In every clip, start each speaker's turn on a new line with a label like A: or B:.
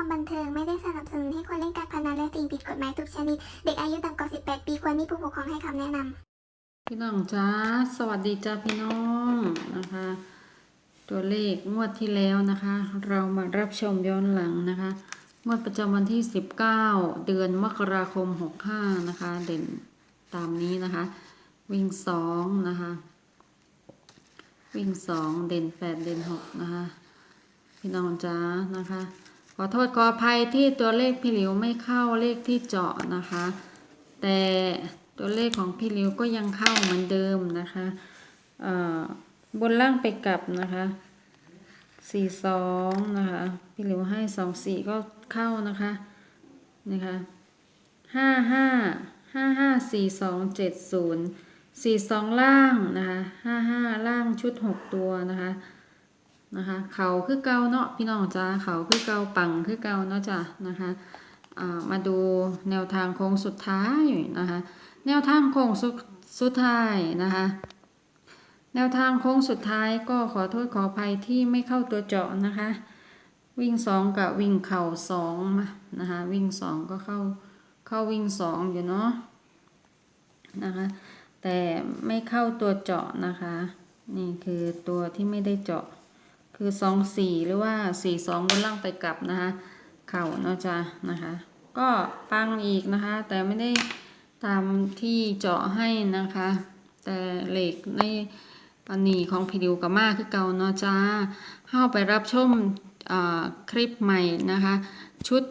A: ความบันเทิงไม่ได้สนับสนุนให้คนเล่นการพนันและสิ่งผิดกฎหมายทุกชนิด เด็กอายุต่ำกว่า 18 ปีควรมีผู้ปกครองให้คำแนะนำ
B: พี่น้องจ้าสวัสดีจ้าพี่น้องนะคะ ตัวเลขงวดที่แล้วนะคะ เรามารับชมย้อนหลังนะคะงวดประจำวันที่ 19 เดือนมกราคม 65 นะคะ เด่นตามนี้นะคะ วิ่ง 2 นะคะ วิ่ง 2 เด่น 8 เด่น 6 นะคะพี่น้องจ้านะคะ ขอโทษขออภัยที่ตัวเลขพี่หลิวไม่เข้าเลขที่เจาะนะคะ แต่ตัวเลขของพี่หลิวก็ยังเข้าเหมือนเดิมนะคะบนล่างไปกลับนะคะสี่สองนะคะพี่หลิวให้สองสี่ก็เข้านะคะนะคะห้าห้าห้าห้าสี่สองเจ็ดศูนย์สี่สองล่างนะคะห้าห้าล่างชุดหกตัวนะคะ นะคะ เขาคือเก่าเนาะพี่น้องจ้าเขาคือเก่าปังคือเก่าเนาะจ้ะนะคะมาดูแนวทางโค้งสุดท้ายนะคะ แนวทางโค้งสุดสุดท้ายนะคะ แนวทางโค้งสุดท้ายก็ขอโทษขออภัยที่ไม่เข้าตัวเจาะนะคะ วิ่งสองกับวิ่งเข่าสองนะคะ วิ่งสองก็เข้าเข้าวิ่งสองอยู่เนาะนะคะ แต่ไม่เข้าตัวเจาะนะคะ นี่คือตัวที่ไม่ได้เจาะ คือสองสี่หรือว่าสี่สองบนล่างไปกลับนะคะ เข่าเนาะจ้ะนะคะ ก็ปังอีกนะคะ แต่ไม่ได้ตามที่เจาะให้นะคะ แต่เหล็กในปันนีของพิดิวกับมาคือเก่าเนาะจ้าเข้าไปรับชมคลิปใหม่นะคะ ชุด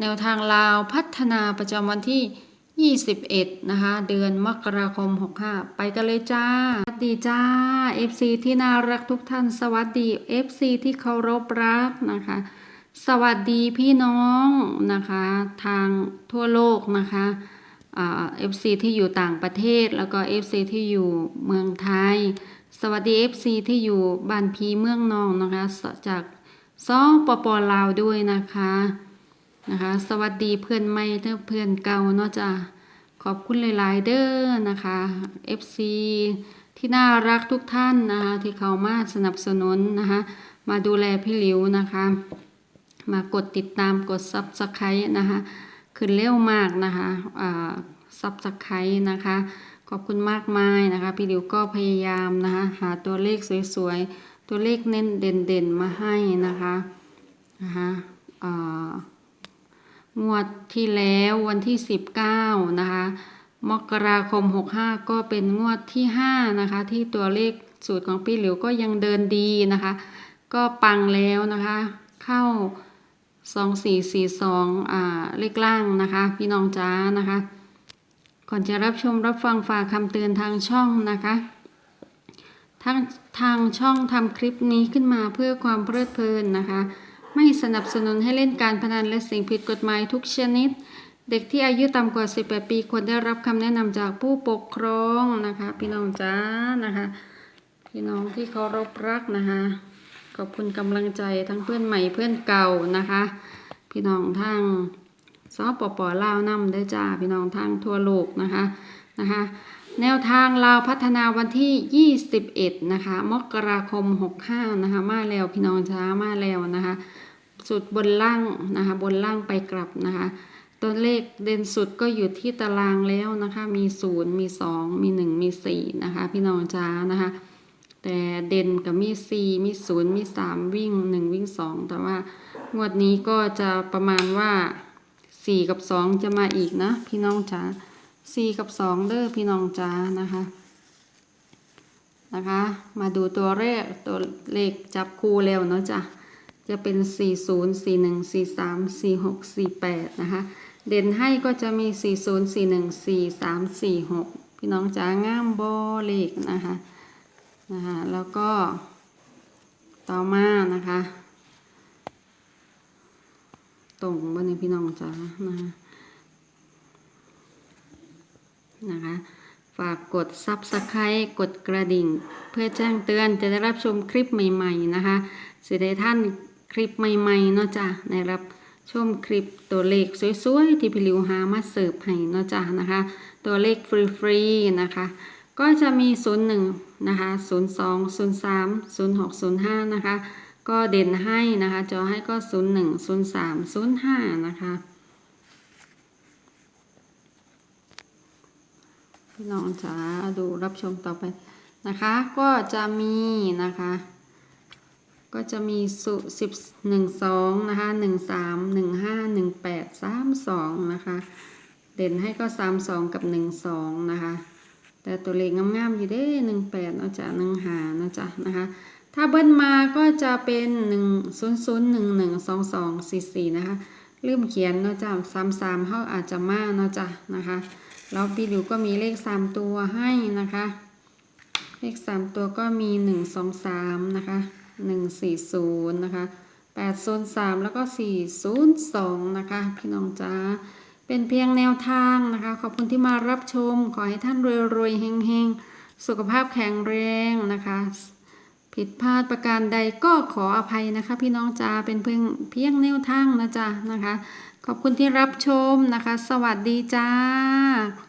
B: แนวทางลาวพัฒนาประจำวันที่ 21 นะคะ เดือนมกราคม 65 ไปกันเลยจ้า สวัสดีจ้า FC ที่น่ารักทุกท่าน สวัสดี FC ที่เคารพรักนะคะ สวัสดีพี่น้องนะคะ ทางทั่วโลกนะคะเอฟซีที่อยู่ต่างประเทศแล้วก็ FC ที่อยู่เมืองไทย สวัสดี FC ที่อยู่บ้านพีเมืองนองนะคะ จากซอปปลาวด้วยนะคะนะคะ สวัสดีเพื่อนใหม่เด้อเพื่อนเก่าเนาะจ้ะ ขอบคุณหลายๆเด้อนะคะ FC ที่น่ารักทุกท่านนะคะ ที่เขามาสนับสนุนนะคะ มาดูแลพี่หลิวนะคะ มากดติดตามกด Subscribe นะคะ ขึ้นเร็วมากนะคะอ่า Subscribe นะคะ ขอบคุณมากมายนะคะ พี่ดิวก็พยายามนะคะ หาตัวเลขสวยๆ ตัวเลขเน้นเด่นๆ มาให้นะคะนะคะอ่า งวดที่แล้ววันที่ 19 นะคะ มกราคม 65 ก็เป็นงวดที่ 5 นะคะ ที่ตัวเลขสูตรของพี่หลิวก็ยังเดินดีนะคะ ก็ปังแล้วนะคะ เข้าสองสี่สี่สองอ่า เลขล่างนะคะ พี่น้องจ้านะคะ ก่อนจะรับชมรับฟังฝากคำเตือนทางช่องนะคะทางทางช่องทำคลิปนี้ขึ้นมาเพื่อความเพลิดเพลินนะคะ ไม่สนับสนุนให้เล่นการพนันและสิ่งผิดกฎหมายทุกชนิด เด็กที่อายุต่ำกว่า 18 ปีควรได้รับคำแนะนำจากผู้ปกครองนะคะ พี่น้องจ้านะคะ พี่น้องที่เคารพรักนะคะ ขอบคุณกำลังใจทั้งเพื่อนใหม่เพื่อนเก่านะคะ พี่น้องทางซอปปลาวนำได้จ้าพี่น้องทางทั่วโลกนะคะนะคะแนวทางลาวพัฒนาวันที่ 21 นะคะ มกราคม 65 นะคะ มาแล้วพี่น้องช้ามาแล้วนะคะ สุดบนล่างนะคะ บนล่างไปกลับนะคะ ตัวเลขเด่นสุดก็อยู่ที่ตารางแล้วนะคะ มี 0 มี 2 มี 1 มี 4 นะคะ พี่น้องจ้านะคะ แต่เด่นกับมี 4 มี 0 มี 3 วิ่ง 1 วิ่ง 2 แต่ว่างวดนี้ก็จะประมาณว่า 4 กับ 2 จะมาอีกนะ พี่น้องจ๋า4 กับ 2 เด้อพี่น้องจ๋านะคะนะคะ มาดูตัวเลขตัวเลขจับคู่แล้วเนาะจ้ะ จะเป็น 40 41 43 46 48 นะคะ เด่นให้ก็จะมี 40 41 43 46 พี่น้องจ๋างามบเลขนะคะนะคะแล้วก็ต่อมานะคะ ตรงบนนี้พี่น้องจ๋านะคะนะคะฝากกด Subscribe กดกระดิ่ง เพื่อแจ้งเตือนจะได้รับชมคลิปใหม่ ๆ นะคะสิได้ท่าน ลิปใหม่ๆเนาะจ้ะได้รับชมคลิปตัวเลขสวยๆ ที่พี่ลิวหามาเสิร์ฟให้เนาะจ้ะนะคะ ตัวเลขฟรีๆนะคะ ก็จะมี 01 นะคะ 02 03 06 05 นะคะ ก็เด่นให้นะคะ จอให้ก็ 01 03 05 นะคะพี่น้องจ๋าดูรับชมต่อไปนะคะ ก็จะมีนะคะ ก็จะมีสุสิบหนึ่งสองนะคะหนึ่งสามหนึ่งห้าหนึ่งแปดสามสองนะคะเด่นให้ก็สามสองกับหนึ่งสองนะคะแต่ตัวเลขงามๆอยู่เด้หนึ่งแปดเนาะจ๊ะหนึ่งหาเนาะจ๊ะนะคะถ้าเบิ้ลมาก็จะเป็นหนึ่งศูนย์ศูนย์หนึ่งหนึ่งสองสองสี่สี่นะคะลืมเขียนเนาะจ๊ะสามสามเขาอาจจะมาเนาะจ๊ะนะคะแล้วพี่ดูก็มีเลขสามตัวให้นะคะ เลขสามตัวก็มีหนึ่งสองสามนะคะ หนึ่งสี่ศูนย์นะคะแปดศูนย์สามแล้วก็สี่ศูนย์สองนะคะ พี่น้องจ้าเป็นเพียงแนวทางนะคะ ขอบคุณที่มารับชม ขอให้ท่านรวยๆเฮงๆ สุขภาพแข็งแรงนะคะ ผิดพลาดประการใดก็ขออภัยนะคะ พี่น้องจ้าเป็นเพียงเพียงแนวทางนะจ๊ะนะคะ ขอบคุณที่รับชมนะคะ สวัสดีจ้า